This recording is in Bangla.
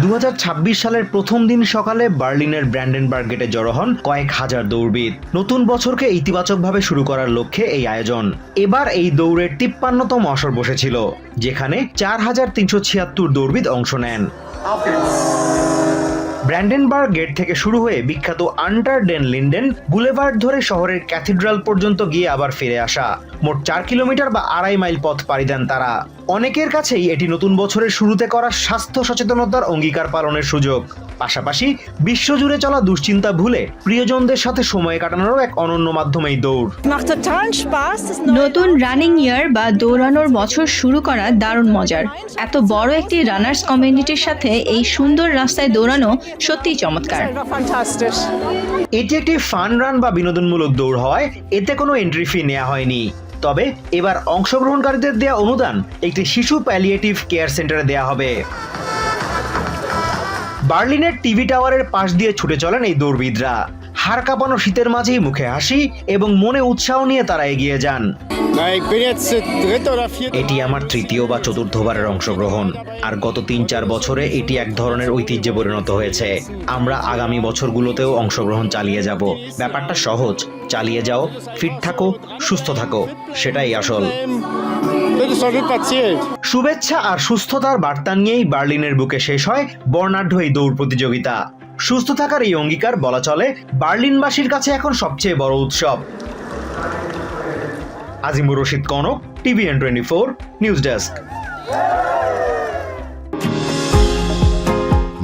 দু হাজার ছাব্বিশ সালের প্রথম দিন সকালে বার্লিনের ব্র্যান্ডেনবার্গ গেটে জড়ো হন কয়েক হাজার দৌড়বিদ। নতুন বছরকে ইতিবাচকভাবে শুরু করার লক্ষ্যে এই আয়োজন। এবার এই দৌড়ের তিপ্পান্নতম আসর বসেছিল, যেখানে চার হাজার তিনশো ছিয়াত্তর দৌড়বিদ অংশ নেন। ব্র্যান্ডেনবার্গ গেট থেকে শুরু হয়ে বিখ্যাত আন্টার ডেন লিন্ডেন বুলেভার্ড ধরে শহরের ক্যাথিড্রাল পর্যন্ত গিয়ে আবার ফিরে আসা। মোট চার কিলোমিটার বা আড়াই মাইল পথ পাড়ি দেন তারা। অনেকের কাছেই এটি নতুন বছরের শুরুতে করা স্বাস্থ্য সচেতনতার অঙ্গীকার পালনের সুযোগ। পাশাপাশি বিশ্বজুড়ে চলা দুশ্চিন্তা ভুলে প্রিয়জনদের সাথে সময় কাটানোর এক অনন্য মাধ্যম এই দৌড়। নতুন রানিং ইয়ার বা দৌড়ানোর বছর শুরু করা দারুণ মজার। এত বড় একটি রানার্স কমিউনিটির সাথে এই সুন্দর রাস্তায় দৌড়ানো সত্যিই চমৎকার. এটি একটি ফান রান বা বিনোদনমূলক দৌড় হয় এতে কোনো এন্ট্রি ফি নেওয়া হয়নি। তবে এবার অংশগ্রহণকারীদের দেয়া অনুদান একটি শিশু প্যালিয়েটিভ কেয়ার সেন্টারে দেয়া হবে। বার্লিনের টিভি টাওয়ারের পাশ দিয়ে ছুটে চলেন এই দৌড়বিদরা হাড় কাঁপানো শীতের মাঝেই মুখে হাসি এবং মনে উৎসাহ নিয়ে তারা এগিয়ে যান. এটি আমার তৃতীয় বা চতুর্থবারের অংশগ্রহণ। আর গত তিন চার বছরে এটি এক ধরনের ঐতিহ্যে পরিণত হয়েছে। আমরা আগামী বছরগুলোতেও অংশগ্রহণ চালিয়ে যাব। ব্যাপারটা সহজ। চালিয়ে যাও। ফিট থাকো, সুস্থ থাকো। সেটাই আসল. শুভেচ্ছা আর সুস্থতার বার্তা নিয়েই বার্লিনের বুকে শেষ হয় বর্ণাঢ্য এই দৌড় প্রতিযোগিতা। সুস্থ থাকার এই অঙ্গীকার বলা চলে বার্লিনবাসীর কাছে এখন সবচেয়ে বড় উৎসব। Azimur Rashid Kanak TVN twenty four, news desk.